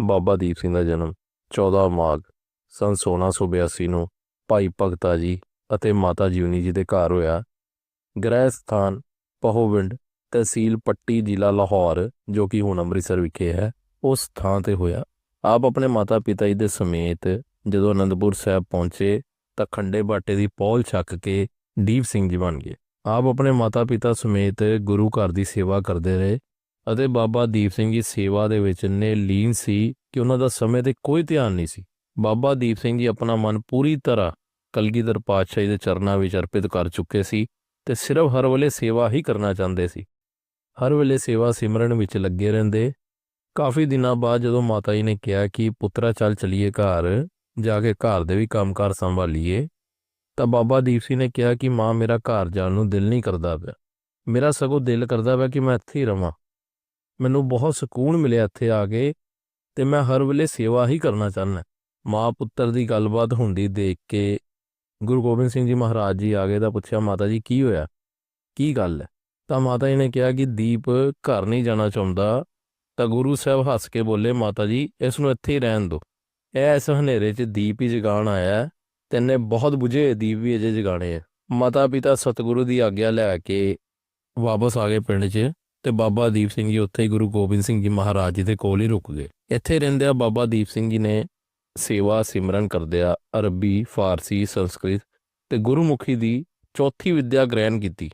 ਬਾਬਾ ਦੀਪ ਸਿੰਘ ਦਾ ਜਨਮ 14 ਮਾਘ ਸੰਨ 1682 ਨੂੰ ਭਾਈ ਭਗਤਾ ਜੀ ਅਤੇ ਮਾਤਾ ਜੀਵਨੀ ਜੀ ਦੇ ਘਰ ਹੋਇਆ। ਗ੍ਰਹਿ ਸਥਾਨ ਪਹੋਵਿੰਡ ਤਹਿਸੀਲ ਪੱਟੀ ਜ਼ਿਲ੍ਹਾ ਲਾਹੌਰ, ਜੋ ਕਿ ਹੁਣ ਅੰਮ੍ਰਿਤਸਰ ਵਿਖੇ ਹੈ, ਉਸ ਥਾਂ ਤੇ ਹੋਇਆ। ਆਪ ਆਪਣੇ ਮਾਤਾ ਪਿਤਾ ਜੀ ਦੇ ਸਮੇਤ ਜਦੋਂ ਅਨੰਦਪੁਰ ਸਾਹਿਬ ਪਹੁੰਚੇ ਤਾਂ ਖੰਡੇ ਬਾਟੇ ਦੀ ਪੌਲ ਛੱਕ ਕੇ ਦੀਪ ਸਿੰਘ ਜੀ ਬਣ ਗਏ। ਆਪ ਆਪਣੇ ਮਾਤਾ ਪਿਤਾ ਸਮੇਤ ਗੁਰੂ ਘਰ ਦੀ ਸੇਵਾ ਕਰਦੇ ਰਹੇ। ਅਤੇ ਬਾਬਾ ਦੀਪ ਸਿੰਘ ਜੀ ਸੇਵਾ ਦੇ ਵਿੱਚ ਇੰਨੇ ਲੀਨ ਸੀ ਕਿ ਉਹਨਾਂ ਦਾ ਸਮੇਂ ਤੇ ਕੋਈ ਧਿਆਨ ਨਹੀਂ ਸੀ। ਬਾਬਾ ਦੀਪ ਸਿੰਘ ਜੀ ਆਪਣਾ ਮਨ ਪੂਰੀ ਤਰ੍ਹਾਂ ਕਲਗੀਧਰ ਪਾਤਸ਼ਾਹ ਜੀ ਦੇ ਚਰਨਾਂ ਵਿੱਚ ਅਰਪਿਤ ਕਰ ਚੁੱਕੇ ਸੀ ਤੇ ਸਿਰਫ ਹਰ ਵੇਲੇ ਸੇਵਾ ਹੀ ਕਰਨਾ ਚਾਹੁੰਦੇ ਸੀ। ਹਰ ਵੇਲੇ ਸੇਵਾ ਸਿਮਰਨ ਵਿੱਚ ਲੱਗੇ ਰਹਿੰਦੇ। ਕਾਫੀ ਦਿਨਾਂ ਬਾਅਦ ਜਦੋਂ ਮਾਤਾ ਜੀ ਨੇ ਕਿਹਾ ਕਿ ਪੁੱਤਰਾ ਚੱਲ ਚਲੀਏ ਘਰ, ਜਾ ਕੇ ਘਰ ਦੇ ਵੀ ਕੰਮਕਾਰ ਸੰਭਾਲੀਏ, ਤਾਂ ਬਾਬਾ ਦੀਪ ਸਿੰਘ ਨੇ ਕਿਹਾ ਕਿ ਮਾਂ ਮੇਰਾ ਘਰ ਜਾਣ ਨੂੰ ਦਿਲ ਨਹੀਂ ਕਰਦਾ ਪਿਆ। ਮੇਰਾ ਸਗੋਂ ਦਿਲ ਕਰਦਾ ਪਿਆ ਕਿ ਮੈਂ ਇੱਥੇ ਹੀ ਰਵਾਂ। ਮੈਨੂੰ ਬਹੁਤ ਸਕੂਨ ਮਿਲਿਆ ਇੱਥੇ ਆ ਕੇ ਤੇ ਮੈਂ ਹਰ ਵੇਲੇ ਸੇਵਾ ਹੀ ਕਰਨਾ ਚਾਹੁੰਦਾ। ਮਾਂ ਪੁੱਤਰ ਦੀ ਗੱਲਬਾਤ ਹੁੰਦੀ ਦੇਖ ਕੇ ਗੁਰੂ ਗੋਬਿੰਦ ਸਿੰਘ ਜੀ ਮਹਾਰਾਜ ਜੀ ਆ ਗਏ ਤਾਂ ਪੁੱਛਿਆ, ਮਾਤਾ ਜੀ, ਕੀ ਹੋਇਆ? ਕੀ ਗੱਲ ਹੈ? ਤਾਂ ਮਾਤਾ ਜੀ ਨੇ ਕਿਹਾ ਕਿ ਦੀਪ ਘਰ ਨਹੀਂ ਜਾਣਾ ਚਾਹੁੰਦਾ। ਤਾਂ ਗੁਰੂ ਸਾਹਿਬ ਹੱਸ ਕੇ ਬੋਲੇ, ਮਾਤਾ ਜੀ, ਇਸ ਨੂੰ ਇੱਥੇ ਹੀ ਰਹਿਣ ਦਿਓ। ਇਹ ਇਸ ਹਨੇਰੇ 'ਚ ਦੀਪ ਹੀ ਜਗਾਉਣ ਆਇਆ ਤੈਨੇ ਬਹੁਤ ਬੁਝੇ ਦੀਪ ਵੀ ਅਜੇ ਜਗਾਣੇ ਹੈ ਮਾਤਾ ਪਿਤਾ ਸਤਿਗੁਰੂ ਦੀ ਆਗਿਆ ਲੈ ਕੇ ਵਾਪਸ ਆ ਗਏ ਪਿੰਡ 'ਚ। ਤੇ ਬਾਬਾ ਦੀਪ ਸਿੰਘ ਜੀ ਉੱਥੇ ਹੀ ਗੁਰੂ ਗੋਬਿੰਦ ਸਿੰਘ ਜੀ ਮਹਾਰਾਜ ਜੀ ਦੇ ਕੋਲ ਹੀ ਰੁਕ ਗਏ। ਇੱਥੇ ਰਹਿੰਦਿਆਂ ਬਾਬਾ ਦੀਪ ਸਿੰਘ ਜੀ ਨੇ ਸੇਵਾ ਸਿਮਰਨ ਕਰਦਿਆਂ ਅਰਬੀ, ਫਾਰਸੀ, ਸੰਸਕ੍ਰਿਤ ਤੇ ਗੁਰਮੁਖੀ ਦੀ ਚੌਥੀ ਵਿੱਦਿਆ ਗ੍ਰਹਿਣ ਕੀਤੀ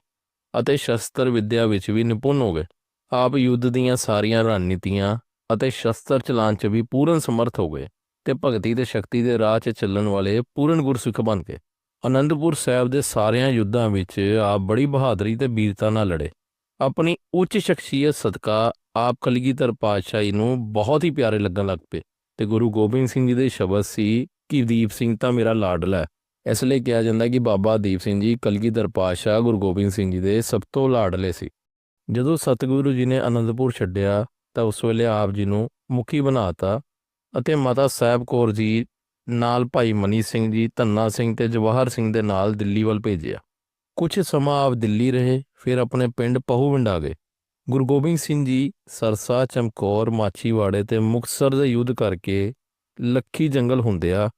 ਅਤੇ ਸ਼ਸਤਰ ਵਿੱਦਿਆ ਵਿੱਚ ਵੀ ਨਿਪੁੰਨ ਹੋ ਗਏ। ਆਪ ਯੁੱਧ ਦੀਆਂ ਸਾਰੀਆਂ ਰਣਨੀਤੀਆਂ ਅਤੇ ਸ਼ਸਤਰ ਚਲਾਉਣ 'ਚ ਵੀ ਪੂਰਨ ਸਮਰਥ ਹੋ ਗਏ ਤੇ ਭਗਤੀ ਤੇ ਸ਼ਕਤੀ ਦੇ ਰਾਹ 'ਚ ਚੱਲਣ ਵਾਲੇ ਪੂਰਨ ਗੁਰਸਿੱਖ ਬਣ ਗਏ। ਅਨੰਦਪੁਰ ਸਾਹਿਬ ਦੇ ਸਾਰਿਆਂ ਯੁੱਧਾਂ ਵਿੱਚ ਆਪ ਬੜੀ ਬਹਾਦਰੀ ਤੇ ਵੀਰਤਾ ਨਾਲ ਲੜੇ। ਆਪਣੀ ਉੱਚ ਸ਼ਖਸੀਅਤ ਸਦਕਾ ਆਪ ਕਲਗੀਧਰ ਪਾਤਸ਼ਾਹੀ ਨੂੰ ਬਹੁਤ ਹੀ ਪਿਆਰੇ ਲੱਗਣ ਲੱਗ ਪਏ ਤੇ ਗੁਰੂ ਗੋਬਿੰਦ ਸਿੰਘ ਜੀ ਦੇ ਸ਼ਬਦ ਸੀ ਕਿ ਦੀਪ ਸਿੰਘ ਤਾਂ ਮੇਰਾ ਲਾਡਲਾ ਇਸ ਲਈ ਕਿਹਾ ਜਾਂਦਾ ਕਿ ਬਾਬਾ ਦੀਪ ਸਿੰਘ ਜੀ ਕਲਗੀਧਰ ਪਾਤਸ਼ਾਹ ਗੁਰੂ ਗੋਬਿੰਦ ਸਿੰਘ ਜੀ ਦੇ ਸਭ ਤੋਂ ਲਾਡਲੇ ਸੀ। ਜਦੋਂ ਸਤਿਗੁਰੂ ਜੀ ਨੇ ਅਨੰਦਪੁਰ ਛੱਡਿਆ ਤਾਂ ਉਸ ਵੇਲੇ ਆਪ ਜੀ ਨੂੰ ਮੁਖੀ ਬਣਾਤਾ ਅਤੇ ਮਾਤਾ ਸਾਹਿਬ ਕੌਰ ਜੀ ਨਾਲ ਭਾਈ ਮਨੀ ਸਿੰਘ ਜੀ, ਧੰਨਾ ਸਿੰਘ ਤੇ ਜਵਾਹਰ ਸਿੰਘ ਦੇ ਨਾਲ ਦਿੱਲੀ ਵੱਲ ਭੇਜਿਆ। ਕੁਝ ਸਮਾਂ ਆਪ ਦਿੱਲੀ ਰਹੇ ਫਿਰ ਆਪਣੇ ਪਿੰਡ ਪਹੂਵਿੰਡ ਆ ਗਏ। ਗੁਰੂ ਗੋਬਿੰਦ ਸਿੰਘ ਜੀ ਸਰਸਾ, ਚਮਕੌਰ, ਮਾਛੀਵਾੜੇ ਤੇ ਮੁਕਤਸਰ ਦੇ ਯੁੱਧ ਕਰਕੇ ਲੱਖੀ ਜੰਗਲ ਹੁੰਦਿਆ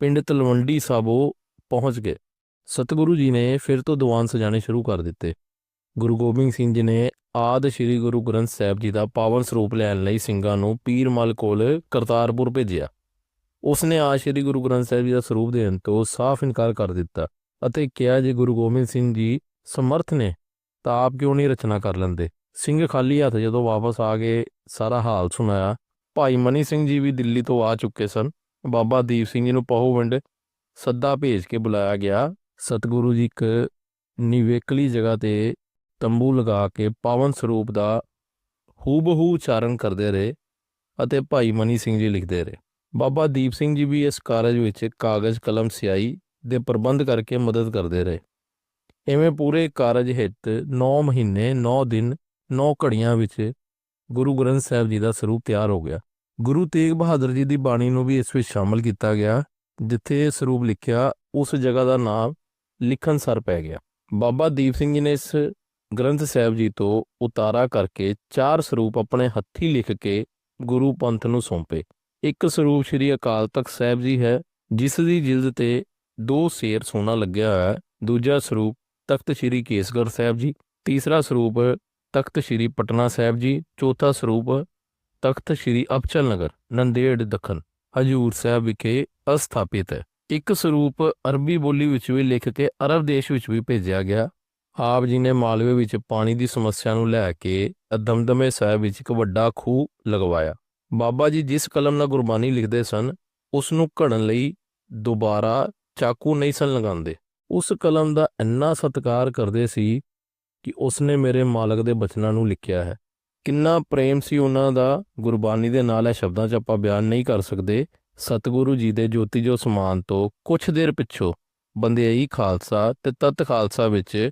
ਪਿੰਡ ਤਲਵੰਡੀ ਸਾਬੋ ਪਹੁੰਚ ਗਏ। ਸਤਿਗੁਰੂ ਜੀ ਨੇ ਫਿਰ ਤੋਂ ਦੀਵਾਨ ਸਜਾਣੇ ਸ਼ੁਰੂ ਕਰ ਦਿੱਤੇ। ਗੁਰੂ ਗੋਬਿੰਦ ਸਿੰਘ ਜੀ ਨੇ ਆਦ ਸ੍ਰੀ ਗੁਰੂ ਗ੍ਰੰਥ ਸਾਹਿਬ ਜੀ ਦਾ ਪਾਵਨ ਸਰੂਪ ਲੈਣ ਲਈ ਸਿੰਘਾਂ ਨੂੰ ਪੀਰਮਲ ਕੋਲ ਕਰਤਾਰਪੁਰ ਭੇਜਿਆ। ਉਸ ਨੇ ਆ ਸ੍ਰੀ ਗੁਰੂ ਗ੍ਰੰਥ ਸਾਹਿਬ ਜੀ ਦਾ ਸਰੂਪ ਦੇਣ ਤੋਂ ਸਾਫ਼ ਇਨਕਾਰ ਕਰ ਦਿੱਤਾ ਅਤੇ ਕਿਹਾ, ਜੇ ਗੁਰੂ ਗੋਬਿੰਦ ਸਿੰਘ ਜੀ ਸਮਰਥ ਨੇ ਤਾਂ ਆਪ ਕਿਉਂ ਨਹੀਂ ਰਚਨਾ ਕਰ ਲੈਂਦੇ? ਸਿੰਘ ਖਾਲੀ ਹੱਥ ਜਦੋਂ ਵਾਪਸ ਆ ਗਏ ਸਾਰਾ ਹਾਲ ਸੁਣਾਇਆ, ਭਾਈ ਮਨੀ ਸਿੰਘ ਜੀ ਵੀ ਦਿੱਲੀ ਤੋਂ ਆ ਚੁੱਕੇ ਸਨ। ਬਾਬਾ ਦੀਪ ਸਿੰਘ ਜੀ ਨੂੰ ਪਹੋਵਿੰਡ ਸੱਦਾ ਭੇਜ ਕੇ ਬੁਲਾਇਆ ਗਿਆ। ਸਤਿਗੁਰੂ ਜੀ ਇੱਕ ਨਿਵੇਕਲੀ ਜਗ੍ਹਾ ਤੇ ਤੰਬੂ ਲਗਾ ਕੇ ਪਾਵਨ ਸਰੂਪ ਦਾ ਹੂਬਹੂ ਉਚਾਰਨ ਕਰਦੇ ਰਹੇ ਅਤੇ ਭਾਈ ਮਨੀ ਸਿੰਘ ਜੀ ਲਿਖਦੇ ਰਹੇ। ਬਾਬਾ ਦੀਪ ਸਿੰਘ ਜੀ ਵੀ ਇਸ ਕਾਰਜ ਵਿੱਚ ਕਾਗਜ਼, ਕਲਮ, ਸਿਆਹੀ ਦੇ ਪ੍ਰਬੰਧ ਕਰਕੇ ਮਦਦ ਕਰਦੇ ਰਹੇ। ਇਵੇਂ ਪੂਰੇ ਕਾਰਜ ਹਿੱਤ 9 ਮਹੀਨੇ 9 ਦਿਨ 9 ਘੜੀਆਂ ਵਿੱਚ ਗੁਰੂ ਗ੍ਰੰਥ ਸਾਹਿਬ ਜੀ ਦਾ ਸਰੂਪ ਤਿਆਰ ਹੋ ਗਿਆ। ਗੁਰੂ ਤੇਗ ਬਹਾਦਰ ਜੀ ਦੀ ਬਾਣੀ ਨੂੰ ਵੀ ਇਸ ਵਿੱਚ ਸ਼ਾਮਲ ਕੀਤਾ ਗਿਆ, ਜਿੱਥੇ ਇਹ ਸਰੂਪ ਲਿਖਿਆ, ਉਸ ਜਗ੍ਹਾ ਦਾ ਨਾਮ ਲਿਖਣ ਸਰ ਪੈ ਗਿਆ। ਬਾਬਾ ਦੀਪ ਸਿੰਘ ਜੀ ਨੇ ਇਸ ਗ੍ਰੰਥ ਸਾਹਿਬ ਜੀ ਤੋਂ ਉਤਾਰਾ ਕਰਕੇ ਚਾਰ ਸਰੂਪ ਆਪਣੇ ਹੱਥੀ ਲਿਖ ਕੇ ਗੁਰੂ ਪੰਥ ਨੂੰ ਸੌਂਪੇ। ਇੱਕ ਸਰੂਪ ਸ੍ਰੀ ਅਕਾਲ ਤਖਤ ਸਾਹਿਬ ਜੀ ਹੈ, ਜਿਸ ਦੀ ਜਿਲਦ ਤੇ ਦੋ ਸੇਰ ਸੋਨਾ ਲੱਗਿਆ ਹੋਇਆ ਹੈ, ਦੂਜਾ ਸਰੂਪ ਤਖਤ ਸ੍ਰੀ ਕੇਸਗੜ੍ਹ ਸਾਹਿਬ ਜੀ। ਤੀਸਰਾ ਸਰੂਪ, ਤਖਤ ਸ੍ਰੀ ਪਟਨਾ ਸਾਹਿਬ ਜੀ। ਚੌਥਾ ਸਰੂਪ, ਤਖਤ ਸ੍ਰੀ ਅਬਚਲ ਨਗਰ, ਨੰਦੇੜ ਦੱਖਣ, ਹਜੂਰ ਸਾਹਿਬ ਵਿਖੇ ਅਸਥਾਪਿਤ ਹੈ। ਇੱਕ ਸਰੂਪ ਅਰਬੀ ਬੋਲੀ ਵਿੱਚ ਵੀ ਲਿਖ ਕੇ ਅਰਬ ਦੇਸ਼ ਵਿੱਚ ਵੀ ਭੇਜਿਆ ਗਿਆ। ਆਪ ਜੀ ਨੇ ਮਾਲਵੇ ਵਿੱਚ ਪਾਣੀ ਦੀ ਸਮੱਸਿਆ ਨੂੰ ਲੈ ਕੇ ਦਮਦਮੇ ਸਾਹਿਬ ਵਿੱਚ ਇੱਕ ਵੱਡਾ ਖੂਹ ਲਗਵਾਇਆ। ਬਾਬਾ ਜੀ ਜਿਸ ਕਲਮ ਨਾਲ ਗੁਰਬਾਣੀ ਲਿਖਦੇ ਸਨ, ਉਸ ਨੂੰ ਘੜਨ ਲਈ ਦੁਬਾਰਾ ਚਾਕੂ ਨਹੀਂ ਸਨ ਲਗਾਉਂਦੇ। ਉਸ ਕਲਮ ਦਾ ਇੰਨਾ ਸਤਿਕਾਰ ਕਰਦੇ ਸੀ ਕਿ ਉਸਨੇ ਮੇਰੇ ਮਾਲਕ ਦੇ ਬਚਨਾਂ ਨੂੰ ਲਿਖਿਆ ਹੈ। ਕਿੰਨਾ ਪ੍ਰੇਮ ਸੀ ਉਹਨਾਂ ਦਾ, ਗੁਰਬਾਣੀ ਦੇ ਨਾਲ ਇਹ ਸ਼ਬਦਾਂ 'ਚ ਆਪਾਂ ਬਿਆਨ ਨਹੀਂ ਕਰ ਸਕਦੇ। ਸਤਿਗੁਰੂ ਜੀ ਦੇ ਜੋਤੀ ਜੋ ਸਮਾਨ ਤੋਂ ਕੁਛ ਦੇਰ ਪਿੱਛੋਂ ਬੰਦੇਈ ਖਾਲਸਾ ਤੇ ਤਤ ਖਾਲਸਾ ਵਿੱਚ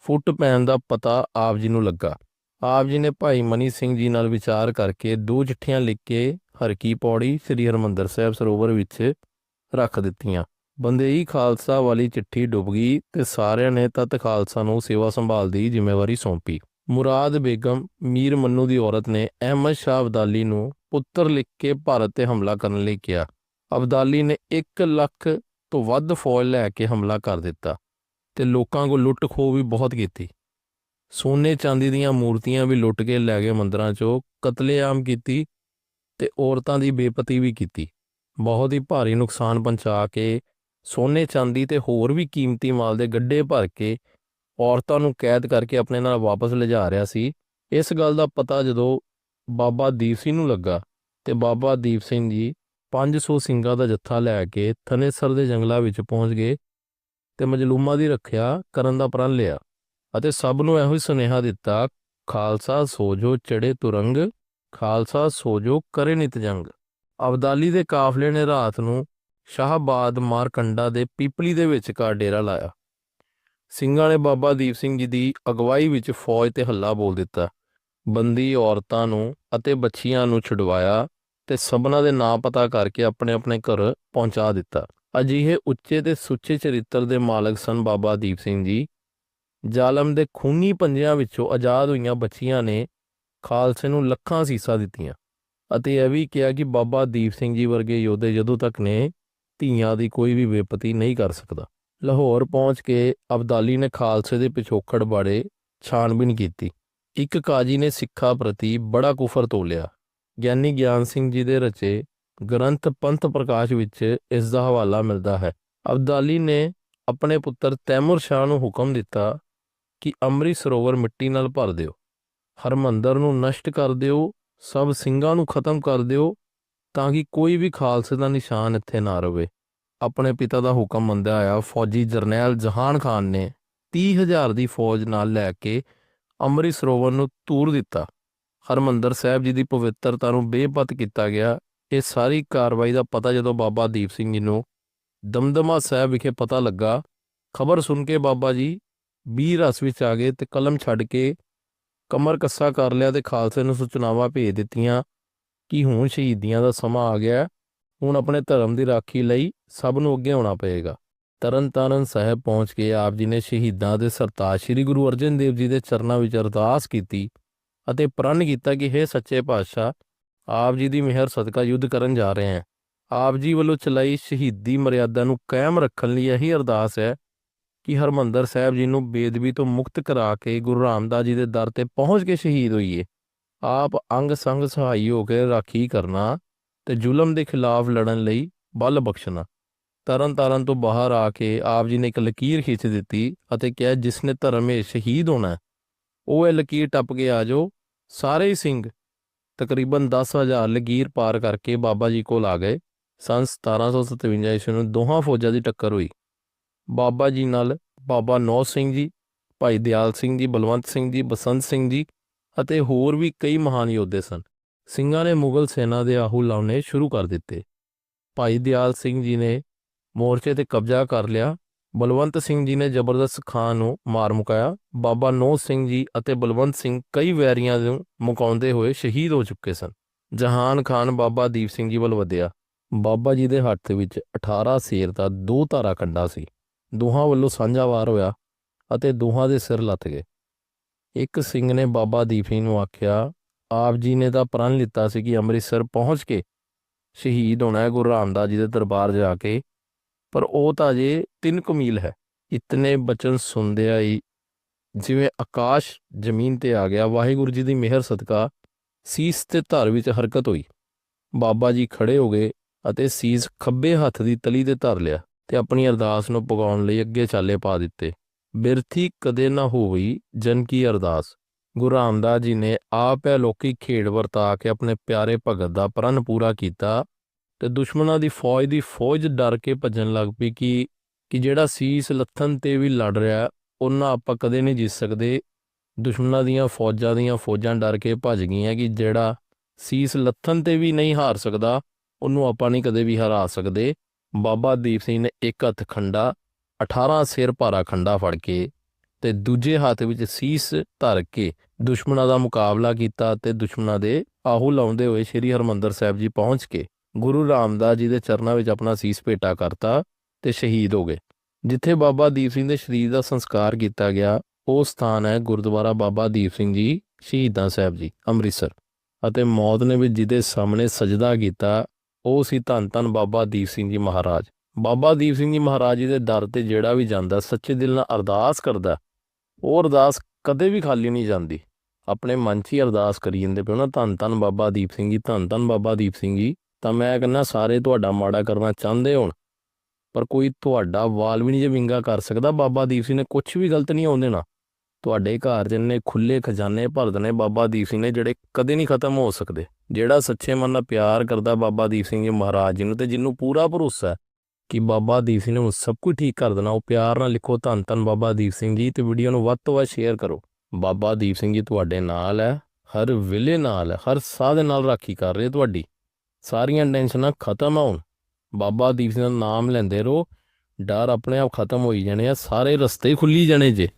ਫੁੱਟ ਪੈਣ ਦਾ ਪਤਾ ਆਪ ਜੀ ਨੂੰ ਲੱਗਾ। ਆਪ ਜੀ ਨੇ ਭਾਈ ਮਨੀ ਸਿੰਘ ਜੀ ਨਾਲ ਵਿਚਾਰ ਕਰਕੇ ਦੋ ਚਿੱਠੀਆਂ ਲਿਖ ਕੇ ਹਰਕੀ ਪੌੜੀ ਸ੍ਰੀ ਹਰਮੰਦਰ ਸਾਹਿਬ ਸਰੋਵਰ ਵਿੱਚ ਰੱਖ ਦਿੱਤੀਆਂ। ਬੰਦੇਈ ਖਾਲਸਾ ਵਾਲੀ ਚਿੱਠੀ ਡੁੱਬ ਗਈ ਤੇ ਸਾਰਿਆਂ ਨੇ ਤਤ ਖਾਲਸਾ ਨੂੰ ਸੇਵਾ ਸੰਭਾਲ ਦੀ ਜ਼ਿੰਮੇਵਾਰੀ ਸੌਂਪੀ। ਮੁਰਾਦ ਬੇਗਮ ਮੀਰ ਮੰਨੂ ਦੀ ਔਰਤ ਨੇ ਅਹਿਮਦ ਸ਼ਾਹ ਅਬਦਾਲੀ ਨੂੰ ਪੁੱਤਰ ਲਿਖ ਕੇ ਭਾਰਤ ਤੇ ਹਮਲਾ ਕਰਨ ਲਈ ਕਿਹਾ। ਅਬਦਾਲੀ ਨੇ 1 ਲੱਖ ਤੋਂ ਵੱਧ ਫੌਜ ਲੈ ਕੇ ਹਮਲਾ ਕਰ ਦਿੱਤਾ ਤੇ ਲੋਕਾਂ ਕੋਲ ਲੁੱਟ ਖੋਹ ਵੀ ਬਹੁਤ ਕੀਤੀ। ਸੋਨੇ ਚਾਂਦੀ ਦੀਆਂ ਮੂਰਤੀਆਂ ਵੀ ਲੁੱਟ ਕੇ ਲੈ ਗਏ ਮੰਦਰਾਂ 'ਚੋਂ, ਕਤਲੇਆਮ ਕੀਤੀ ਤੇ ਔਰਤਾਂ ਦੀ ਬੇਪਤੀ ਵੀ ਕੀਤੀ। ਬਹੁਤ ਹੀ ਭਾਰੀ ਨੁਕਸਾਨ ਪਹੁੰਚਾ ਕੇ ਸੋਨੇ ਚਾਂਦੀ ਤੇ ਹੋਰ ਵੀ ਕੀਮਤੀ ਮਾਲ ਦੇ ਗੱਡੇ ਭਰ ਕੇ ਔਰਤਾਂ ਨੂੰ ਕੈਦ ਕਰਕੇ ਆਪਣੇ ਨਾਲ ਵਾਪਸ ਲਿਜਾ ਰਿਹਾ ਸੀ। ਇਸ ਗੱਲ ਦਾ ਪਤਾ ਜਦੋਂ ਬਾਬਾ ਦੀਪ ਸਿੰਘ ਨੂੰ ਲੱਗਾ ਤੇ ਬਾਬਾ ਦੀਪ ਸਿੰਘ ਜੀ 500 ਸਿੰਘਾਂ ਦਾ ਜੱਥਾ ਲੈ ਕੇ ਥਨੇਸਰ ਦੇ ਜੰਗਲਾਂ ਵਿੱਚ ਪਹੁੰਚ ਗਏ ਤੇ ਮਜਲੂਮਾਂ ਦੀ ਰੱਖਿਆ ਕਰਨ ਦਾ ਪ੍ਰਣ ਲਿਆ ਅਤੇ ਸਭ ਨੂੰ ਇਹੋ ਹੀ ਸੁਨੇਹਾ ਦਿੱਤਾ, ਖਾਲਸਾ ਸੋਜੋ ਚੜੇ ਤੁਰੰਗ, ਖਾਲਸਾ ਸੋਜੋ ਕਰੇ ਨਿਤ ਜੰਗ। ਅਬਦਾਲੀ ਦੇ ਕਾਫਲੇ ਨੇ ਰਾਤ ਨੂੰ ਸ਼ਾਹਬਾਦ ਮਾਰਕੰਡਾ ਦੇ ਪੀਪਲੀ ਦੇ ਵਿਚਕਾਰ ਡੇਰਾ ਲਾਇਆ। ਸਿੰਘਾਂ ਨੇ ਬਾਬਾ ਦੀਪ ਸਿੰਘ ਜੀ ਦੀ ਅਗਵਾਈ ਵਿੱਚ ਫੌਜ ਤੇ ਹੱਲਾ ਬੋਲ ਦਿੱਤਾ। ਬੰਦੀ ਔਰਤਾਂ ਨੂੰ ਅਤੇ ਬੱਚੀਆਂ ਨੂੰ ਛੁਡਵਾਇਆ ਤੇ ਸਭਨਾਂ ਦੇ ਨਾਂ ਪਤਾ ਕਰਕੇ ਆਪਣੇ ਆਪਣੇ ਘਰ ਪਹੁੰਚਾ ਦਿੱਤਾ। ਅਜਿਹੇ ਉੱਚੇ ਤੇ ਸੁੱਚੇ ਚਰਿੱਤਰ ਦੇ ਮਾਲਕ ਸਨ ਬਾਬਾ ਦੀਪ ਸਿੰਘ ਜੀ। ਜ਼ਾਲਮ ਦੇ ਖੂਨੀ ਪੰਜਿਆਂ ਵਿੱਚੋਂ ਆਜ਼ਾਦ ਹੋਈਆਂ ਬੱਚੀਆਂ ਨੇ ਖਾਲਸੇ ਨੂੰ ਲੱਖਾਂ ਸੀਸਾਂ ਦਿੱਤੀਆਂ ਅਤੇ ਇਹ ਵੀ ਕਿਹਾ ਕਿ ਬਾਬਾ ਦੀਪ ਸਿੰਘ ਜੀ ਵਰਗੇ ਯੋਧੇ ਜਦੋਂ ਤੱਕ ਨੇ ਧੀਆਂ ਦੀ ਕੋਈ ਵੀ ਬੇਪਤੀ ਨਹੀਂ ਕਰ ਸਕਦਾ। ਲਾਹੌਰ ਪਹੁੰਚ ਕੇ ਅਬਦਾਲੀ ਨੇ ਖਾਲਸੇ ਦੇ ਪਿਛੋਕੜ ਬਾਰੇ ਛਾਣਬੀਨ ਕੀਤੀ। ਇੱਕ ਕਾਜੀ ਨੇ ਸਿੱਖਾਂ ਪ੍ਰਤੀ ਬੜਾ ਕੁਫਰ ਤੋਲਿਆ। ਗਿਆਨੀ ਗਿਆਨ ਸਿੰਘ ਜੀ ਦੇ ਰਚੇ ਗ੍ਰੰਥ ਪੰਥ ਪ੍ਰਕਾਸ਼ ਵਿੱਚ ਇਸ ਦਾ ਹਵਾਲਾ ਮਿਲਦਾ ਹੈ। ਅਬਦਾਲੀ ਨੇ ਆਪਣੇ ਪੁੱਤਰ ਤੈਮੁਰ ਸ਼ਾਹ ਨੂੰ ਹੁਕਮ ਦਿੱਤਾ ਕਿ ਅੰਮ੍ਰਿਤ ਸਰੋਵਰ ਮਿੱਟੀ ਨਾਲ ਭਰ ਦਿਓ। ਹਰਮੰਦਰ ਨੂੰ ਨਸ਼ਟ ਕਰ ਦਿਓ। ਸਭ ਸਿੰਘਾਂ ਨੂੰ ਖਤਮ ਕਰ ਦਿਓ। ਤਾਂ ਕਿ ਕੋਈ ਵੀ ਖਾਲਸੇ ਦਾ ਨਿਸ਼ਾਨ ਇੱਥੇ ਨਾ ਰਵੇ। ਆਪਣੇ ਪਿਤਾ ਦਾ ਹੁਕਮ ਮੰਨਦਾ ਆਇਆ, ਫੌਜੀ ਜਰਨੈਲ ਜਹਾਨ ਖਾਨ ਨੇ 30000 ਦੀ ਫੌਜ ਨਾਲ ਲੈ ਕੇ ਅੰਮ੍ਰਿਤ ਸਰੋਵਰ ਨੂੰ ਤੂਰ ਦਿੱਤਾ। ਹਰਮੰਦਰ ਸਾਹਿਬ ਜੀ ਦੀ ਪਵਿੱਤਰਤਾ ਨੂੰ ਬੇਪਤ ਕੀਤਾ ਗਿਆ। ਇਹ ਸਾਰੀ ਕਾਰਵਾਈ ਦਾ ਪਤਾ ਜਦੋਂ ਬਾਬਾ ਦੀਪ ਸਿੰਘ ਜੀ ਨੂੰ ਦਮਦਮਾ ਸਾਹਿਬ ਵਿਖੇ ਪਤਾ ਲੱਗਾ, ਖਬਰ ਸੁਣ ਕੇ ਬਾਬਾ ਜੀ ਵੀਰ ਰਸ ਵਿੱਚ ਆ ਗਏ ਤੇ ਕਲਮ ਛੱਡ ਕੇ ਕਮਰ ਕੱਸਾ ਕਰ ਲਿਆ ਤੇ ਖਾਲਸੇ ਨੂੰ ਸੂਚਨਾਵਾਂ ਭੇਜ ਦਿੱਤੀਆਂ। ਕਿ ਹੁਣ ਸ਼ਹੀਦੀਆਂ ਦਾ ਸਮਾਂ ਆ ਗਿਆ ਹੁਣ ਆਪਣੇ ਧਰਮ ਦੀ ਰਾਖੀ ਲਈ ਸਭ ਨੂੰ ਅੱਗੇ ਆਉਣਾ ਪਏਗਾ। ਤਰਨਤਾਰਨ ਸਾਹਿਬ ਪਹੁੰਚ ਕੇ ਆਪ ਜੀ ਨੇ ਸ਼ਹੀਦਾਂ ਦੇ ਸਰਤਾਜ ਸ੍ਰੀ ਗੁਰੂ ਅਰਜਨ ਦੇਵ ਜੀ ਦੇ ਚਰਨਾਂ ਵਿੱਚ ਅਰਦਾਸ ਕੀਤੀ ਅਤੇ ਪ੍ਰਣ ਕੀਤਾ ਕਿ हे ਸੱਚੇ ਪਾਤਸ਼ਾਹ, ਆਪ ਜੀ ਦੀ ਮਿਹਰ ਸਦਕਾ ਯੁੱਧ ਕਰਨ ਜਾ ਰਹੇ ਹਾਂ। ਆਪ ਜੀ ਵੱਲੋਂ ਚਲਾਈ ਸ਼ਹੀਦੀ ਮਰਿਆਦਾ ਨੂੰ ਕਾਇਮ ਰੱਖਣ ਲਈ ਇਹੀ ਅਰਦਾਸ ਹੈ ਕਿ ਹਰਮੰਦਰ ਸਾਹਿਬ ਜੀ ਨੂੰ ਬੇਦਬੀ ਤੋਂ ਮੁਕਤ ਕਰਾ ਕੇ ਗੁਰੂ ਰਾਮਦਾਸ ਜੀ ਦੇ ਦਰ ਤੇ ਪਹੁੰਚ ਕੇ ਸ਼ਹੀਦ ਹੋਈਏ। ਆਪ ਅੰਗ ਸੰਗ ਸਹਾਈ ਹੋ ਕੇ ਰਾਖੀ ਕਰਨਾ ਤੇ ਜ਼ੁਲਮ ਦੇ ਖਿਲਾਫ ਲੜਨ ਲਈ ਬਲ ਬਖਸ਼ਣਾ। ਤਰਨ ਤਾਰਨ ਤੋਂ ਬਾਹਰ ਆ ਕੇ ਆਪ ਜੀ ਨੇ ਇੱਕ ਲਕੀਰ ਖਿੱਚ ਦਿੱਤੀ ਅਤੇ ਕਿਹਾ, ਜਿਸ ਨੇ ਧਰਮ ਵਿੱਚ ਸ਼ਹੀਦ ਹੋਣਾ ਉਹ ਇਹ ਲਕੀਰ ਟੱਪ ਕੇ ਆ ਜਾਓ। ਸਾਰੇ ਹੀ ਸਿੰਘ ਤਕਰੀਬਨ 10000 ਲਕੀਰ ਪਾਰ ਕਰਕੇ ਬਾਬਾ ਜੀ ਕੋਲ ਆ ਗਏ। ਸੰਨ 1757 ਈਸਵੀ ਨੂੰ ਦੋਹਾਂ ਫੌਜਾਂ ਦੀ ਟੱਕਰ ਹੋਈ। ਬਾਬਾ ਜੀ ਨਾਲ ਬਾਬਾ ਨੌ ਸਿੰਘ ਜੀ, ਭਾਈ ਦਿਆਲ ਸਿੰਘ ਜੀ, ਬਲਵੰਤ ਸਿੰਘ ਜੀ, ਬਸੰਤ ਸਿੰਘ ਜੀ ਅਤੇ ਹੋਰ ਵੀ ਕਈ ਮਹਾਨ ਯੋਧੇ ਸਨ। ਸਿੰਘਾਂ ਨੇ ਮੁਗਲ ਸੈਨਾ ਦੇ ਆਹੂ ਲਾਉਣੇ ਸ਼ੁਰੂ ਕਰ ਦਿੱਤੇ। ਭਾਈ ਦਿਆਲ ਸਿੰਘ ਜੀ ਨੇ ਮੋਰਚੇ ਤੇ ਕਬਜ਼ਾ ਕਰ ਲਿਆ। ਬਲਵੰਤ ਸਿੰਘ ਜੀ ਨੇ ਜ਼ਬਰਦਸਤ ਖਾਨ ਨੂੰ ਮਾਰ ਮੁਕਾਇਆ। ਬਾਬਾ ਨੌ ਸਿੰਘ ਜੀ ਅਤੇ ਬਲਵੰਤ ਸਿੰਘ ਕਈ ਵੈਰੀਆਂ ਨੂੰ ਮੁਕਾਉਂਦੇ ਹੋਏ ਸ਼ਹੀਦ ਹੋ ਚੁੱਕੇ ਸਨ। ਜਹਾਨ ਖਾਨ ਬਾਬਾ ਦੀਪ ਸਿੰਘ ਜੀ ਵੱਲ ਵਧਿਆ। ਬਾਬਾ ਜੀ ਦੇ ਹੱਥ ਵਿੱਚ 18 ਸੇਰ ਦਾ ਦੋ ਧਾਰਾ ਕੰਡਾ ਸੀ। ਦੋਹਾਂ ਵੱਲੋਂ ਸਾਂਝਾ ਵਾਰ ਹੋਇਆ ਅਤੇ ਦੋਹਾਂ ਦੇ ਸਿਰ ਲੱਥ ਗਏ। ਇੱਕ ਸਿੰਘ ਨੇ ਬਾਬਾ ਦੀਪ ਸਿੰਘ ਨੂੰ ਆਖਿਆ, ਆਪ ਜੀ ਨੇ ਤਾਂ ਪ੍ਰਣ ਲਿੱਤਾ ਸੀ ਕਿ ਅੰਮ੍ਰਿਤਸਰ ਪਹੁੰਚ ਕੇ ਸ਼ਹੀਦ ਹੋਣਾ ਹੈ ਗੁਰੂ ਰਾਮਦਾਸ ਜੀ ਦੇ ਦਰਬਾਰ ਜਾ ਕੇ, ਪਰ ਉਹ ਤਾਂ ਜੇ ਤਿੰਨ ਕੁ ਹੈ। ਇਤਨੇ ਬਚਨ ਸੁਣਦਿਆਂ ਹੀ ਜਿਵੇਂ ਆਕਾਸ਼ ਜ਼ਮੀਨ ਤੇ ਆ ਗਿਆ, ਵਾਹਿਗੁਰੂ ਜੀ ਦੀ ਮਿਹਰ ਸਦਕਾ ਸੀਸ ਤੇ ਧਰ ਵਿੱਚ ਹਰਕਤ ਹੋਈ। ਬਾਬਾ ਜੀ ਖੜੇ ਹੋ ਗਏ ਅਤੇ ਸੀਸ ਖੱਬੇ ਹੱਥ ਦੀ ਤਲੀ ਤੇ ਧਰ ਲਿਆ ਤੇ ਆਪਣੀ ਅਰਦਾਸ ਨੂੰ ਪਗਾਉਣ ਲਈ ਅੱਗੇ ਚਾਲੇ ਪਾ ਦਿੱਤੇ। ਬਿਰਥੀ ਕਦੇ ਨਾ ਹੋਈ ਜਨ ਕੀ ਅਰਦਾਸ। ਗੁਰੂ ਰਾਮਦਾਸ ਜੀ ਨੇ ਆਪ ਇਹ ਲੋਕੀ ਖੇਡ ਵਰਤਾ ਕੇ ਆਪਣੇ ਪਿਆਰੇ ਭਗਤ ਦਾ ਪ੍ਰਣ ਪੂਰਾ ਕੀਤਾ ਤੇ ਦੁਸ਼ਮਣਾਂ ਦੀ ਫੌਜ ਦੀ ਫੌਜ ਡਰ ਕੇ ਭੱਜਣ ਲੱਗ ਪਈ ਕਿ ਕਿ ਜਿਹੜਾ ਸੀਸ ਲੱਥਣ ਤੇ ਵੀ ਲੜ ਰਿਹਾ, ਉਹਨਾਂ ਆਪਾਂ ਕਦੇ ਨਹੀਂ ਜਿੱਤ ਸਕਦੇ। ਦੁਸ਼ਮਣਾਂ ਦੀਆਂ ਫੌਜਾਂ ਦੀਆਂ ਫੌਜਾਂ ਡਰ ਕੇ ਭੱਜ ਗਈਆਂ ਕਿ ਜਿਹੜਾ ਸੀਸ ਲੱਥਣ ਤੇ ਵੀ ਨਹੀਂ ਹਾਰ ਸਕਦਾ, ਉਹਨੂੰ ਆਪਾਂ ਨਹੀਂ ਕਦੇ ਵੀ ਹਰਾ ਸਕਦੇ। ਬਾਬਾ ਦੀਪ ਸਿੰਘ ਨੇ ਇੱਕ ਹੱਥ ਖੰਡਾ 18 ਸਿਰ ਭਾਰਾ ਖੰਡਾ ਫੜ ਕੇ ਤੇ ਦੂਜੇ ਹੱਥ ਵਿੱਚ ਸੀਸ ਧਰ ਕੇ ਦੁਸ਼ਮਣਾਂ ਦਾ ਮੁਕਾਬਲਾ ਕੀਤਾ ਤੇ ਦੁਸ਼ਮਣਾਂ ਦੇ ਆਹੂ ਲਾਉਂਦੇ ਹੋਏ ਸ੍ਰੀ ਹਰਮੰਦਰ ਸਾਹਿਬ ਜੀ ਪਹੁੰਚ ਕੇ ਗੁਰੂ ਰਾਮਦਾਸ ਜੀ ਦੇ ਚਰਨਾਂ ਵਿੱਚ ਆਪਣਾ ਸੀਸ ਭੇਟਾ ਕਰਤਾ ਤੇ ਸ਼ਹੀਦ ਹੋ ਗਏ। ਜਿੱਥੇ ਬਾਬਾ ਦੀਪ ਸਿੰਘ ਦੇ ਸਰੀਰ ਦਾ ਸੰਸਕਾਰ ਕੀਤਾ ਗਿਆ, ਉਹ ਸਥਾਨ ਹੈ ਗੁਰਦੁਆਰਾ ਬਾਬਾ ਦੀਪ ਸਿੰਘ ਜੀ ਸ਼ਹੀਦਾਂ ਸਾਹਿਬ ਜੀ, ਅੰਮ੍ਰਿਤਸਰ। ਅਤੇ ਮੌਤ ਨੇ ਵੀ ਜਿਹਦੇ ਸਾਹਮਣੇ ਸਜਦਾ ਕੀਤਾ, ਉਹ ਸੀ ਧੰਨ ਧੰਨ ਬਾਬਾ ਦੀਪ ਸਿੰਘ ਜੀ ਮਹਾਰਾਜ। ਬਾਬਾ ਦੀਪ ਸਿੰਘ ਜੀ ਮਹਾਰਾਜ ਜੀ ਦੇ ਦਰ ਤੇ ਜਿਹੜਾ ਵੀ ਜਾਂਦਾ, ਸੱਚੇ ਦਿਲ ਨਾਲ ਅਰਦਾਸ ਕਰਦਾ, ਉਹ ਅਰਦਾਸ ਕਦੇ ਵੀ ਖਾਲੀ ਨਹੀਂ ਜਾਂਦੀ। ਆਪਣੇ ਮਨ 'ਚ ਹੀ ਅਰਦਾਸ ਕਰੀ ਜਾਂਦੇ ਪਿਓ ਨਾ, ਧੰਨ ਧੰਨ ਬਾਬਾ ਦੀਪ ਸਿੰਘ ਜੀ, ਧੰਨ ਧੰਨ ਬਾਬਾ ਦੀਪ ਸਿੰਘ ਜੀ। ਤਾਂ ਮੈਂ ਕਹਿੰਦਾ, ਸਾਰੇ ਤੁਹਾਡਾ ਮਾੜਾ ਕਰਨਾ ਚਾਹੁੰਦੇ ਹੋਣ, ਪਰ ਕੋਈ ਤੁਹਾਡਾ ਵਾਲ ਵੀ ਨਹੀਂ ਜੇ ਵਿੰਗਾ ਕਰ ਸਕਦਾ। ਬਾਬਾ ਦੀਪ ਸਿੰਘ ਨੇ ਕੁਝ ਵੀ ਗਲਤ ਨਹੀਂ ਆਉਣ ਦੇਣਾ। ਤੁਹਾਡੇ ਘਰ ਜਿੰਨੇ ਖੁੱਲੇ ਖਜ਼ਾਨੇ ਭਰ ਦਨੇ ਬਾਬਾ ਦੀਪ ਸਿੰਘ ਨੇ, ਜਿਹੜੇ ਕਦੇ ਨਹੀਂ ਖਤਮ ਹੋ ਸਕਦੇ। ਜਿਹੜਾ ਸੱਚੇ ਮਨ ਨਾਲ ਪਿਆਰ ਕਰਦਾ ਬਾਬਾ ਦੀਪ ਸਿੰਘ ਜੀ ਮਹਾਰਾਜ ਜੀ ਨੂੰ ਤੇ ਜਿਹਨੂੰ ਪੂਰਾ ਭਰੋਸਾ ਹੈ ਕਿ ਬਾਬਾ ਦੀਪ ਸਿੰਘ ਨੇ ਉਹ ਸਭ ਕੁਝ ਠੀਕ ਕਰ ਦੇਣਾ, ਉਹ ਪਿਆਰ ਨਾਲ ਲਿਖੋ, ਧੰਨ ਧੰਨ ਬਾਬਾ ਦੀਪ ਸਿੰਘ ਜੀ, ਤੇ ਵੀਡੀਓ ਨੂੰ ਵੱਧ ਤੋਂ ਵੱਧ ਸ਼ੇਅਰ ਕਰੋ। ਬਾਬਾ ਦੀਪ ਸਿੰਘ ਜੀ ਤੁਹਾਡੇ ਨਾਲ ਹੈ, ਹਰ ਵੇਲੇ ਨਾਲ ਹੈ, ਹਰ ਸਾਹ ਦੇ ਨਾਲ ਰਾਖੀ ਕਰ ਰਹੇ ਤੁਹਾਡੀ। ਸਾਰੀਆਂ ਟੈਨਸ਼ਨਾਂ ਖਤਮ ਹੋਣ। ਬਾਬਾ ਦੀਪ ਸਿੰਘ ਦਾ ਨਾਮ ਲੈਂਦੇ ਰਹੋ, ਡਰ ਆਪਣੇ ਆਪ ਖਤਮ ਹੋਈ ਜਾਣੇ ਆ, ਸਾਰੇ ਰਸਤੇ ਖੁੱਲੀ ਜਾਣੇ ਜੇ।